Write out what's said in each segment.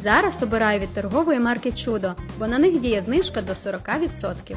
Зараз обираю від торгової марки Чудо, бо на них діє знижка до 40%.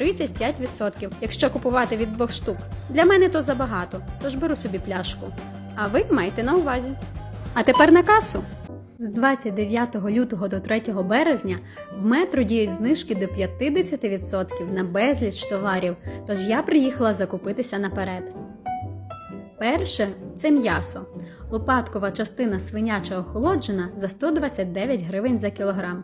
35%, якщо купувати від двох штук. Для мене то забагато, тож беру собі пляшку. А ви майте на увазі. А тепер на касу. З 29 лютого до 3 березня в метро діють знижки до 50% на безліч товарів, тож я приїхала закупитися наперед. Перше це м'ясо. Лопаткова частина свиняча охолоджена за 129 гривень за кілограм.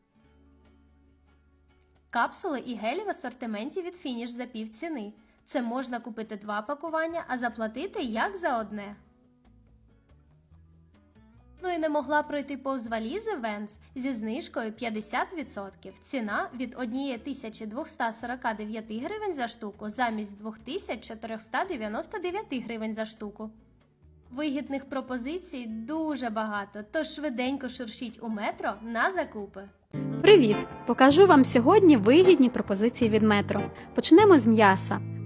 Капсули і гелі в асортименті від Finish за пів ціни. Це можна купити два пакування, а заплатити як за одне. Ну і не могла пройти повз валізи Vans зі знижкою 50%. Ціна від 1249 гривень за штуку замість 2499 гривень за штуку. Вигідних пропозицій дуже багато, тож швиденько шуршіть у метро на закупи. Привіт! Покажу вам сьогодні вигідні пропозиції від метро. Почнемо з м'яса.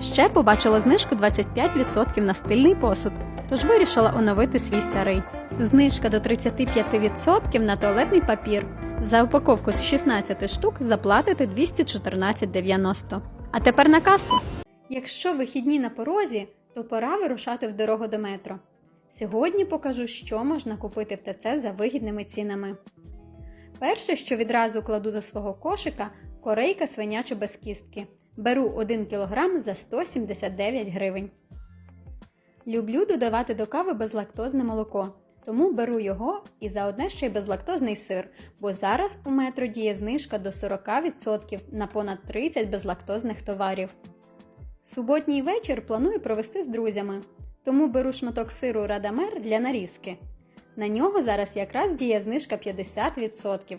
Ще побачила знижку 25% на стильний посуд, тож вирішила оновити свій старий. Знижка до 35% на туалетний папір. За упаковку з 16 штук заплатите 214,90. А тепер на касу. Якщо вихідні на порозі, то пора вирушати в дорогу до метро. Сьогодні покажу, що можна купити в ТЦ за вигідними цінами. Перше, що відразу кладу до свого кошика, корейка свиняча без кістки. Беру 1 кг за 179 гривень. Люблю додавати до кави безлактозне молоко, тому беру його і заодне ще й безлактозний сир, бо зараз у метро діє знижка до 40% на понад 30 безлактозних товарів. Суботній вечір планую провести з друзями, тому беру шматок сиру Радамер для нарізки. На нього зараз якраз діє знижка 50%,